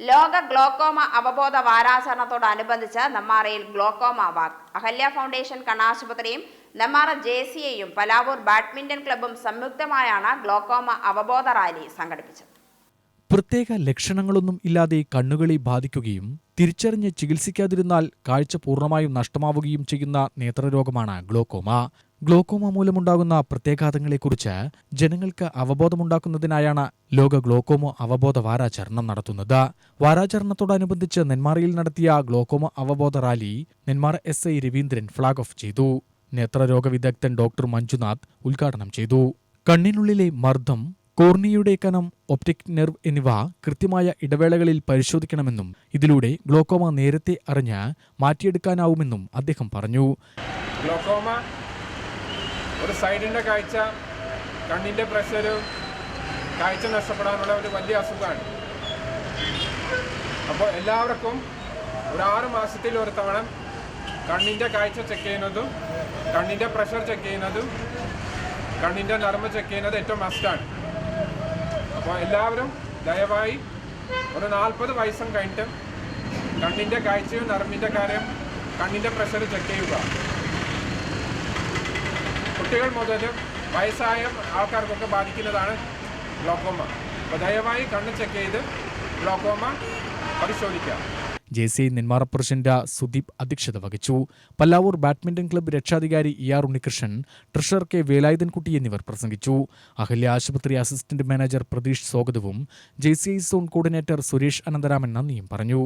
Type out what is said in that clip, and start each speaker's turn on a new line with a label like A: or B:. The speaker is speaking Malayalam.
A: ലോക ഗ്ലോക്കോമ അവബോധ വാരാചരണത്തോടനുബന്ധിച്ച് നെമ്മാറയിൽ ഗ്ലോക്കോമ വാക്ക് അഹല്യ ഫൗണ്ടേഷൻ കണ്ണാശുപത്രിയും നെമ്മാറ ജെ സിയെയും പലാവൂർ ബാഡ്മിന്റൺ ക്ലബും സംയുക്തമായാണ് ഗ്ലോക്കോമ അവബോധ റാലി സംഘടിപ്പിച്ചത്.
B: പ്രത്യേക ലക്ഷണങ്ങളൊന്നും ഇല്ലാതെ കണ്ണുകളെ ബാധിക്കുകയും തിരിച്ചറിഞ്ഞ് ചികിത്സിക്കാതിരുന്നാൽ കാഴ്ച പൂർണമായും നഷ്ടമാവുകയും ചെയ്യുന്ന നേത്രരോഗമാണ് ഗ്ലോക്കോമ. ഗ്ലോക്കോമ മൂലമുണ്ടാകുന്ന പ്രത്യാഘാതങ്ങളെക്കുറിച്ച് ജനങ്ങൾക്ക് അവബോധമുണ്ടാക്കുന്നതിനായാണ് ലോക ഗ്ലോക്കോമ അവബോധ വാരാചരണം നടത്തുന്നത്. വാരാചരണത്തോടനുബന്ധിച്ച് നെന്മാറയിൽ നടത്തിയ ഗ്ലോക്കോമ അവബോധ rally Nenmara S I Raveendran flag off ചെയ്തു. നേത്രരോഗ വിദഗ്ധൻ ഡോക്ടർ മഞ്ജുനാഥ് ഉദ്ഘാടനം ചെയ്തു. കണ്ണിനുള്ളിലെ മർദ്ദം കോർണിയയുടെ കനം ഒപ്റ്റിക് നെർവ് എന്നിവ കൃത്യമായ ഇടവേളകളിൽ പരിശോധിക്കണമെന്നും ഇതിലൂടെ ഗ്ലോക്കോമ നേരത്തെ അറിഞ്ഞ് മാറ്റിയെടുക്കാനാവുമെന്നും അദ്ദേഹം പറഞ്ഞു.
C: ഗ്ലോക്കോമ ഒരു സൈഡിന്റെ കാഴ്ച കണ്ണിന്റെ പ്രഷറും കാഴ്ച നഷ്ടപ്പെടാനുള്ള ഒരു വലിയ അസുഖമാണ്. അപ്പോൾ എല്ലാവർക്കും ഒരു ആറ് മാസത്തിൽ ഒരു തവണ കണ്ണിന്റെ കാഴ്ച ചെക്ക് ചെയ്യുന്നതും കണ്ണിന്റെ പ്രഷർ ചെക്ക് ചെയ്യുന്നതും കണ്ണിന്റെ നർമ്മ ചെക്ക് ചെയ്യുന്നത് ഏറ്റവും മസ്റ്റാണ് അപ്പോൾ എല്ലാവരും ദയവായി ഒരു നാൽപ്പത് വയസ്സും കഴിഞ്ഞിട്ട് കണ്ണിന്റെ കാഴ്ചയും നർമ്മിന്റെ കാര്യം കണ്ണിന്റെ പ്രഷർ ചെക്ക് ചെയ്യുക. കുട്ടികൾ മുതൽ വയസ്സായ ആൾക്കാർക്കൊക്കെ ബാധിക്കുന്നതാണ് ഗ്ലോക്കോമ അപ്പോൾ ദയവായി കണ്ണ് ചെക്ക് ചെയ്ത് ഗ്ലോക്കോമ പരിശോധിക്കാം
B: J C Nenmara president Sudeep അധ്യക്ഷത വഹിച്ചു. പല്ലാവൂർ ബാഡ്മിന്റൺ ക്ലബ്ബ് രക്ഷാധികാരി E R Unnikrishnan treasurer K Velayudhankutty എന്നിവർ പ്രസംഗിച്ചു. അഹല്യ ആശുപത്രി അസിസ്റ്റന്റ് മാനേജർ പ്രതീഷ് സ്വാഗതവും J C I zone coordinator Suresh Anantharaman നന്ദിയും പറഞ്ഞു.